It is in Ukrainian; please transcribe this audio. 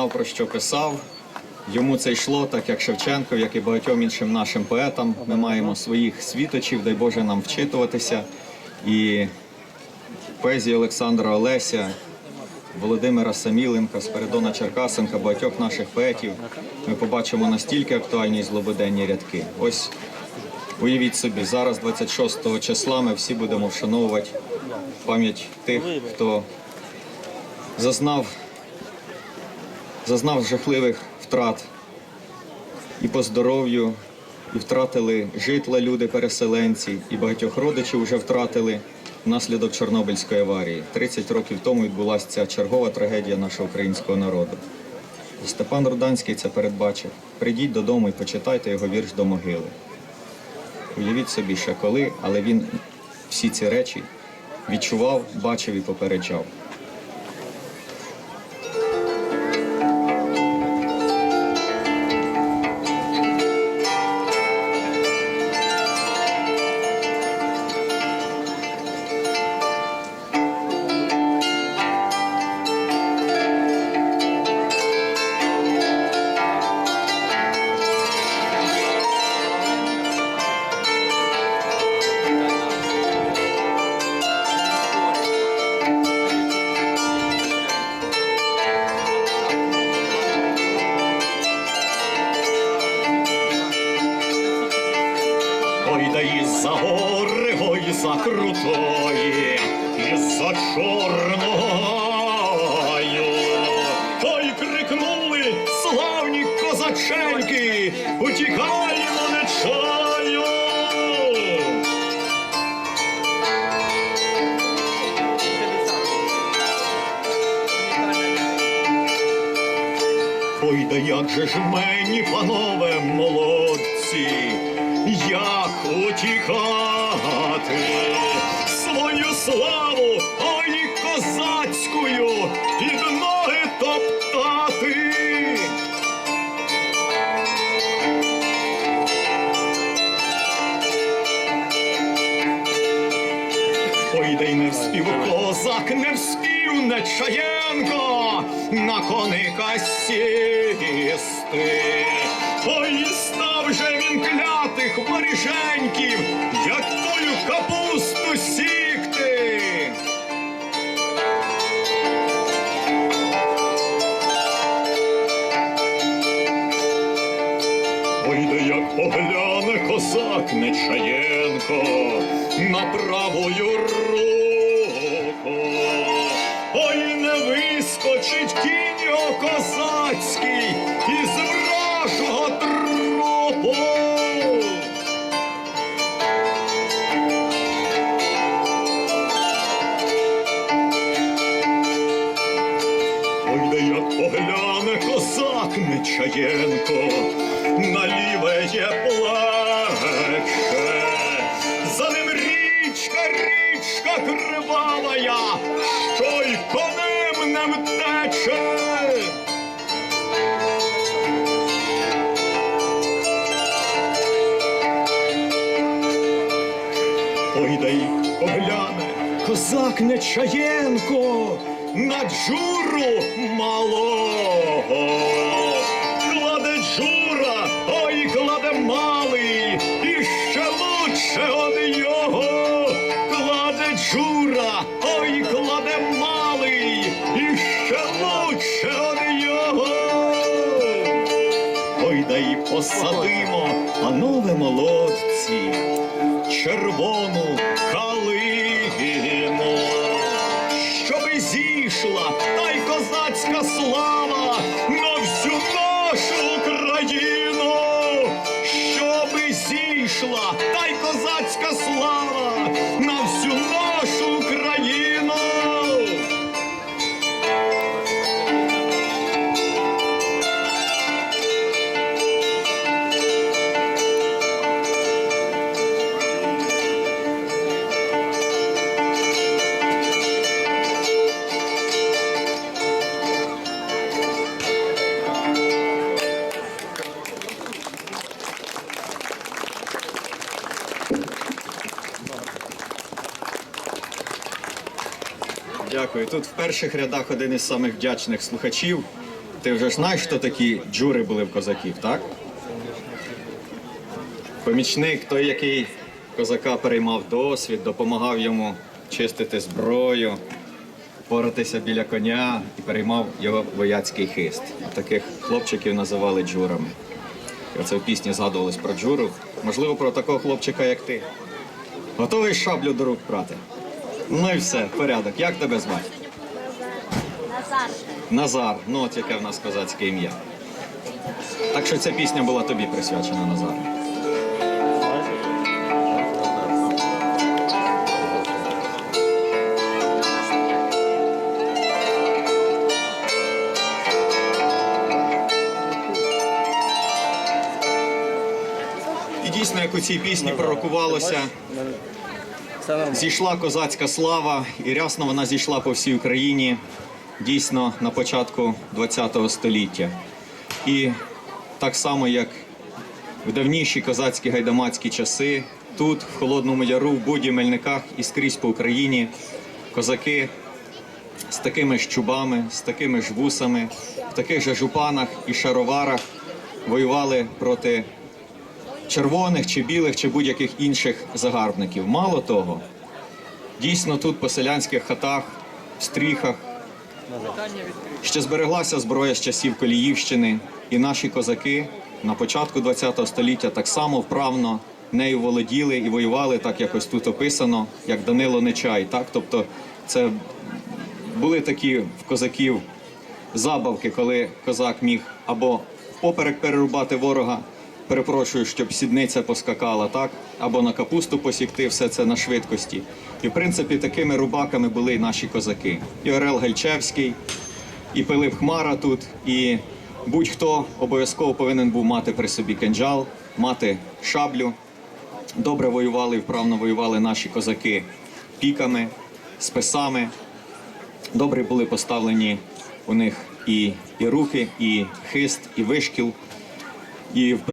знав про що писав. Йому це йшло, так як Шевченко, як і багатьом іншим нашим поетам. Ми маємо своїх світочів, дай Боже нам вчитуватися. І поезії Олександра Олеся, Володимира Саміленка, Спиридона Черкасенка, багатьох наших поетів ми побачимо настільки актуальні і злободенні рядки. Ось уявіть собі, зараз, 26 числа, ми всі будемо вшановувати пам'ять тих, хто зазнав, зазнав жахливих втрат і по здоров'ю, і втратили житла люди, переселенці, і багатьох родичів вже втратили внаслідок Чорнобильської аварії. 30 років тому відбулася ця чергова трагедія нашого українського народу. Степан Руданський це передбачив. Прийдіть додому і почитайте його вірш до могили. Уявіть собі ще коли, але він всі ці речі відчував, бачив і попереджав. Ой, да із-за гори, ой, за крутої, із-за чорного гаю. Ой, крикнули славні козаченьки, утікаємо не чаю. Ой, да як же ж мені, панове молодці, як утікати свою славу, ой, козацькою, під ноги топтати. Ой, да й не вспів козак, не вспів Нечаєнко на коника сісти. Ой, став клятих воріженьків, як тую капусту сікти. Ой, як погляне козак Нечаєнко на правую руку. Ой, не вискочить кінь його козацький із вражого трупу. Нечаєнко на ліве є плече. За ним річка, річка кривавая, що й конем не втече. Ой, да й погляне козак Нечаєнко на джуру малого. Посадимо, панове молодці, червону калину, щоби зійшла та й козацька слава на всю нашу Україну, щоби зійшла та й козацька слава на всю Дякую. Тут в перших рядах один із самих вдячних слухачів. ти вже ж знаєш, хто такі джури були в козаків, так? Помічник, той, який козака переймав досвід, допомагав йому чистити зброю, поратися біля коня і переймав його вояцький хист. Таких хлопчиків називали джурами. І оце в пісні згадувалось про джуру. Можливо, про такого хлопчика, як ти. Готовий шаблю до рук брати? Ну і все, порядок. Як тебе звати? Назар. Назар. Ну, от яке в нас козацьке ім'я. Так що ця пісня була тобі присвячена, Назар. І дійсно, як у цій пісні пророкувалося. Зійшла козацька слава, і рясно вона зійшла по всій Україні дійсно на початку ХХ століття. І так само, як в давніші козацькі гайдамацькі часи, тут, в Холодному Яру, в Буді, Мельниках і скрізь по Україні козаки з такими ж чубами, з такими ж вусами, в таких же жупанах і шароварах воювали проти червоних чи білих, чи будь-яких інших загарбників. Мало того, дійсно тут по селянських хатах, стріхах ще збереглася зброя з часів Коліївщини, і наші козаки на початку ХХ століття так само вправно нею володіли і воювали, так як ось тут описано, як Данило Нечай. Так? Тобто це були такі в козаків забавки, коли козак міг або поперек перерубати ворога, перепрошую, щоб сідниця поскакала, так, або на капусту посікти, все це на швидкості. І в принципі такими рубаками були наші козаки. І Орел Гальчевський, і Пилип Хмара тут, і будь-хто обов'язково повинен був мати при собі кинджал, мати шаблю. Добре воювали і вправно воювали наші козаки піками, списами. Добре були поставлені у них і, і руки, і хист, і вишкіл. І